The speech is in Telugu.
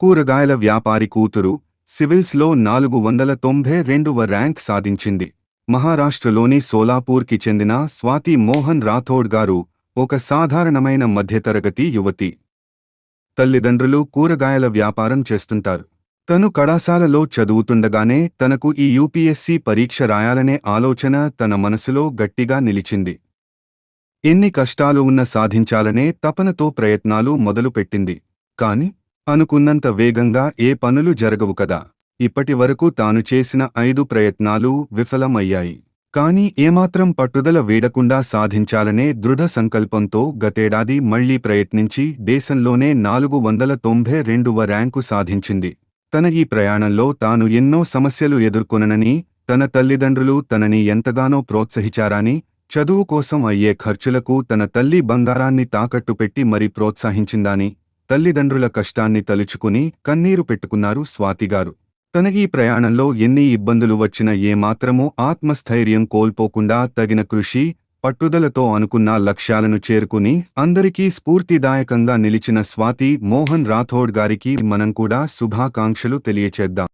కూరగాయల వ్యాపారి కూతురు సివిల్స్లో నాలుగు వందల తొంభై రెండవ ర్యాంక్ సాధించింది. మహారాష్ట్రలోని సోలాపూర్కి చెందిన స్వాతి మోహన్ రాథోడ్ గారు ఒక సాధారణమైన మధ్యతరగతి యువతి. తల్లిదండ్రులు కూరగాయల వ్యాపారం చేస్తుంటారు. తను కళాశాలలో చదువుతుండగానే తనకు ఈ యూపీఎస్సీ పరీక్ష రాయాలనే ఆలోచన తన మనసులో గట్టిగా నిలిచింది. ఎన్ని కష్టాలు ఉన్న సాధించాలనే తపనతో ప్రయత్నాలు మొదలుపెట్టింది. కాని అనుకున్నంత వేగంగా ఏ పనులు జరగవు కదా. ఇప్పటివరకు తాను చేసిన ఐదు ప్రయత్నాలు విఫలమయ్యాయి. కాని ఏమాత్రం పట్టుదల వీడకుండా సాధించాలనే దృఢ సంకల్పంతో గతేడాది మళ్ళీ ప్రయత్నించి దేశంలోనే నాలుగు వందల తొంభై రెండవ ర్యాంకు సాధించింది. తన ఈ ప్రయాణంలో తాను ఎన్నో సమస్యలు ఎదుర్కొననని తన తల్లిదండ్రులు తనని ఎంతగానో ప్రోత్సహించారని చదువు కోసం అయ్యే ఖర్చులకు తన తల్లి బంగారాన్ని తాకట్టు పెట్టి మరీ ప్రోత్సహించిందని తల్లిదండ్రుల కష్టాన్ని తలుచుకుని కన్నీరు పెట్టుకున్నారు స్వాతిగారు. తన ఈ ప్రయాణంలో ఎన్ని ఇబ్బందులు వచ్చినా ఏమాత్రమూ ఆత్మస్థైర్యం కోల్పోకుండా తగిన కృషి పట్టుదలతో అనుకున్న లక్ష్యాలను చేరుకుని అందరికీ స్ఫూర్తిదాయకంగా నిలిచిన స్వాతి మోహన్ రాథోడ్ గారికి మనం కూడా శుభాకాంక్షలు తెలియచేద్దాం.